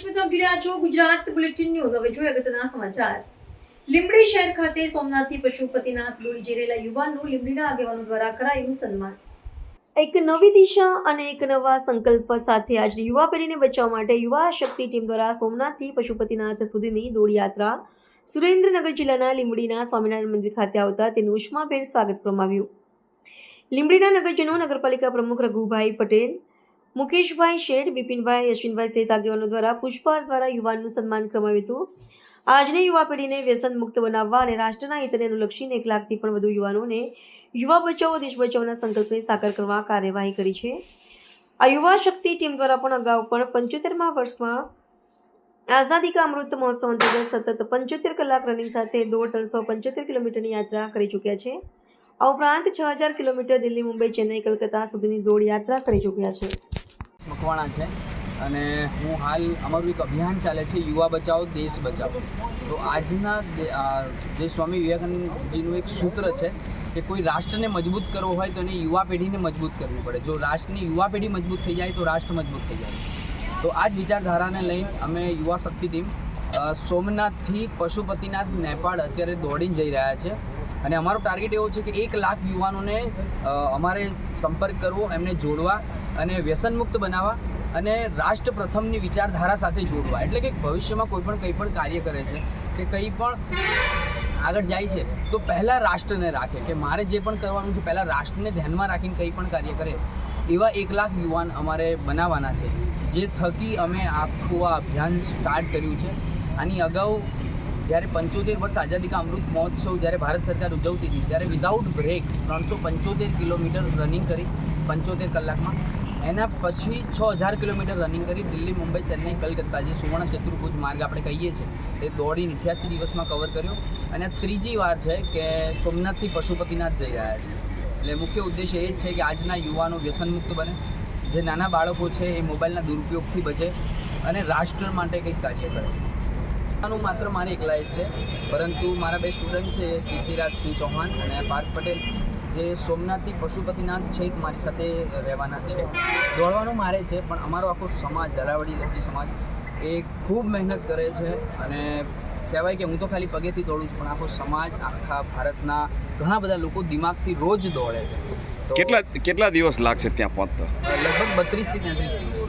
જોઈ રહ્યા છો ગુજરાત બુલેટિન ન્યૂઝ. હવે જોઈએ અગત્યના સમાચાર. લીંબડી શહેર ખાતે સોમનાથથી પશુપતિનાથ દોડી જઈ રહેલા યુવાનનું લીંબડીના આગેવાનો દ્વારા કરાયું સન્માન. એક નવી દિશા અને એક નવા સંકલ્પ સાથે આજની યુવા પેઢીને બચાવવા માટે યુવા શક્તિ ટીમ દ્વારા સોમનાથથી પશુપતિનાથ સુધીની દોડ યાત્રા સુરેન્દ્રનગર જિલ્લાના લીંબડીના સ્વામિનારાયણ મંદિર ખાતે આવતા તેનું ઉષ્માભેર સ્વાગત કરવામાં આવ્યું. લીંબડીના નગરજનો, નગરપાલિકા પ્રમુખ રઘુભાઈ પટેલ મુકેશભાઈ શેઠ, બિપિનભાઈ, અશ્વિનભાઈ સહિત આગેવાનો દ્વારા પુષ્પાર દ્વારા યુવાનનું સન્માન કરવામાં આવ્યું હતું. આજની યુવા પેઢીને વ્યસન મુક્ત બનાવવા અને રાષ્ટ્રના હિતને અનુલક્ષીને એક લાખથી પણ વધુ યુવાનોને યુવા બચાવો, દેશ બચાવોના સંકલ્પને સાકાર કરવા કાર્યવાહી કરી છે. આ યુવા શક્તિ ટીમ દ્વારા પણ અગાઉ પણ પંચોતેરમાં વર્ષમાં આઝાદી કા અમૃત મહોત્સવ અંતર્ગત સતત પંચોતેર કલાક રનિંગ સાથે દોઢ ત્રણસો પંચોતેર કિલોમીટરની યાત્રા કરી ચૂક્યા છે. આ ઉપરાંત છ હજાર કિલોમીટર દિલ્હી મુંબઈ ચેન્નઈ કલકત્તા સુધીની દોડ યાત્રા કરી ચૂક્યા છે. મકવાણા છે. અને હું હાલ, અમારું એક અભિયાન ચાલે છે, યુવા બચાવો, દેશ બચાવો. તો આજના જે સ્વામી વિવેકાનંદજીનું એક સૂત્ર છે કે કોઈ રાષ્ટ્રને મજબૂત કરવો હોય તો એને યુવા પેઢીને મજબૂત કરવી પડે. જો રાષ્ટ્રની યુવા પેઢી મજબૂત થઈ જાય તો રાષ્ટ્ર મજબૂત થઈ જાય. તો આ જ વિચારધારાને લઈને અમે યુવા શક્તિ ટીમ સોમનાથથી પશુપતિનાથ નેપાળ અત્યારે દોડીને જઈ રહ્યા છે. અને અમારો ટાર્ગેટ એવો છે કે એક લાખ યુવાનોને અમારે સંપર્ક કરવો, એમને જોડવા અને વ્યસનમુક્ત બનાવવા અને રાષ્ટ્ર પ્રથમની વિચારધારા સાથે જોડવા. એટલે કે ભવિષ્યમાં કોઈ પણ કંઈ પણ કાર્ય કરે છે કે કંઈ પણ આગળ જાય છે, તો પહેલાં રાષ્ટ્રને રાખે. કે મારે જે પણ કરવાનું છે, પહેલાં રાષ્ટ્રને ધ્યાનમાં રાખીને કંઈ પણ કાર્ય કરે, એવા એક લાખ યુવાન અમારે બનાવવાના છે, જે થકી અમે આખું આ અભિયાન સ્ટાર્ટ કર્યું છે. આની અગાઉ જ્યારે પંચોતેર વર્ષ આઝાદી કા અમૃત મહોત્સવ જ્યારે ભારત સરકાર ઉજવતી હતી, ત્યારે વિધાઉટ બ્રેક ત્રણસો પંચોતેર કિલોમીટર રનિંગ કરી પંચોતેર કલાકમાં. એના પછી છ હજાર કિલોમીટર રનિંગ કરી દિલ્હી, મુંબઈ, ચેન્નઈ, કલકત્તા, જે સુવર્ણ ચતુર્ભુજ માર્ગ આપણે કહીએ છીએ, એ દોડીને અઠ્યાસી દિવસમાં કવર કર્યો. અને ત્રીજી વાર છે કે સોમનાથથી પશુપતિનાથ જઈ રહ્યા છે. એટલે મુખ્ય ઉદ્દેશ એ જ છે કે આજના યુવાનો વ્યસનમુક્ત બને. જે નાના બાળકો છે એ મોબાઈલના દુરુપયોગથી બચે અને રાષ્ટ્ર માટે કંઈક કાર્ય કરે. આનું માત્ર મારે એકલા જ છે. પરંતુ મારા બે સ્ટુડન્ટ છે કીર્તિરાજસિંહ ચૌહાણ અને પાર્થ પટેલ. જે સોમનાથથી પશુપતિનાથ છેક મારી સાથે રહેવાના છે. દોડવાનું મારે છે પણ અમારો આખો સમાજ ઝાલાવાડી લવજી સમાજ એ ખૂબ મહેનત કરે છે અને કહેવાય કે હું તો ખાલી પગેથી દોડું છું પણ આખો સમાજ આખા ભારતના ઘણા બધા લોકો દિમાગથી રોજ દોડે છે. કેટલા કેટલા દિવસ લાગશે ત્યાં પહોંચતા? લગભગ બત્રીસથી તેત્રીસ દિવસ.